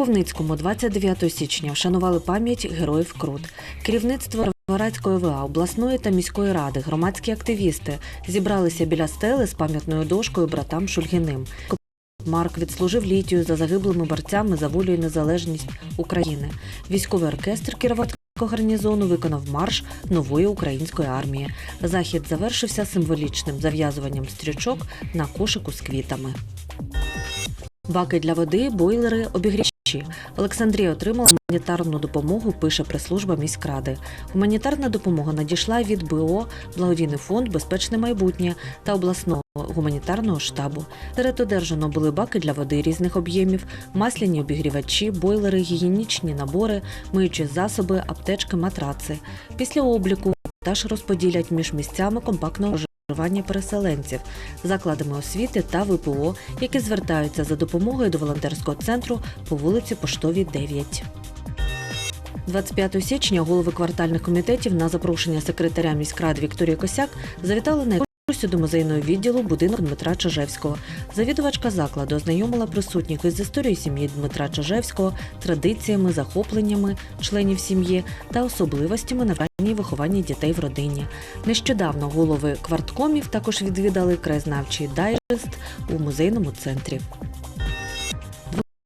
Кропивницькому 29 січня вшанували пам'ять героїв Крут. Керівництво Варадської ОВА, обласної та міської ради, громадські активісти зібралися біля стели з пам'ятною дошкою братам Шульгіним. Марк відслужив літію за загиблими борцями за волю і незалежність України. Військовий оркестр Кіровоградського гарнізону виконав марш нової української армії. Захід завершився символічним зав'язуванням стрічок на кошику з квітами. Баки для води, бойлери, обігрівачі. Олександрія отримала гуманітарну допомогу, пише прес-служба міськради. Гуманітарна допомога надійшла від БО, благодійний фонд Безпечне майбутнє та обласного гуманітарного штабу. Серед одержано були баки для води різних об'ємів, масляні обігрівачі, бойлери, гігієнічні набори, миючі засоби, аптечки, матраци. Після обліку теж розподілять між місцями компактного проживання переселенців, закладами освіти та ВПО, які звертаються за допомогою до волонтерського центру по вулиці Поштовій 9. 25 січня голови квартальних комітетів на запрошення секретаря міськради Вікторії Косяк завітали на екскурсію до музейного відділу будинок Дмитра Чижевського. Завідувачка закладу ознайомила присутніх із історією сім'ї Дмитра Чижевського, традиціями, захопленнями членів сім'ї та особливостями навчання виховання дітей в родині. Нещодавно голови кварткомів також відвідали краєзнавчий дайджест у музейному центрі.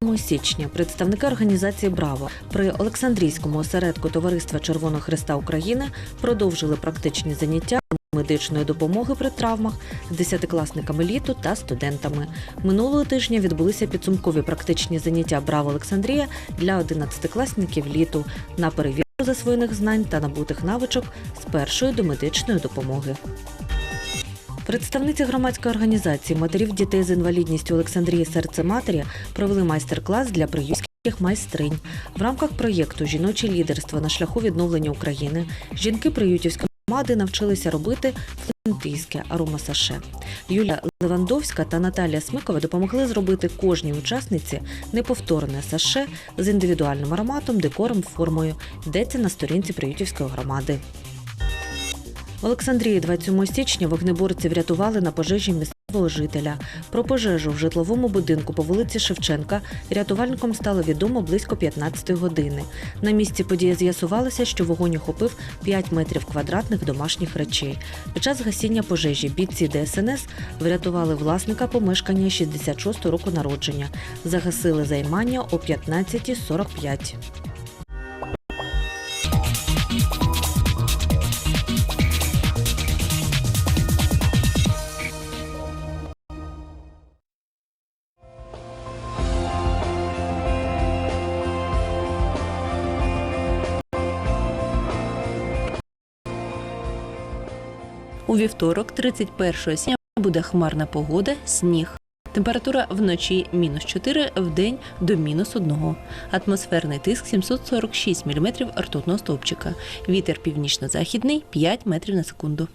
2 січня представники організації Браво при Олександрійському осередку Товариства Червоного Христа України продовжили практичні заняття медичної допомоги при травмах з десятикласниками літу та студентами. Минулого тижня відбулися підсумкові практичні заняття Браво Олександрія для одинадцятикласників літу на перевірку засвоєних знань та набутих навичок з першої до медичної допомоги. Представниці громадської організації матерів дітей з інвалідністю Олександрії Серце Матері провели майстер-клас для приюзьких майстринь. В рамках проєкту Жіноче лідерство на шляху відновлення України жінки приютівської громади навчилися робити флорентийське аромасаше. Юлія Левандовська та Наталія Смикова допомогли зробити кожній учасниці неповторне саше з індивідуальним ароматом, декором, формою. Йдеться на сторінці приютівської громади. В Олександрії 27 січня вогнеборці врятували на пожежі місцевого жителя. Про пожежу в житловому будинку по вулиці Шевченка рятувальникам стало відомо близько 15 години. На місці події з'ясувалося, що вогонь охопив 5 метрів квадратних домашніх речей. Під час гасіння пожежі бійці ДСНС врятували власника помешкання 66 року народження. Загасили займання о 15.45. У вівторок, 31 січня, буде хмарна погода, сніг. Температура вночі мінус 4, вдень до мінус 1. Атмосферний тиск 746 мм ртутного стовпчика. Вітер північно-західний 5 метрів на секунду.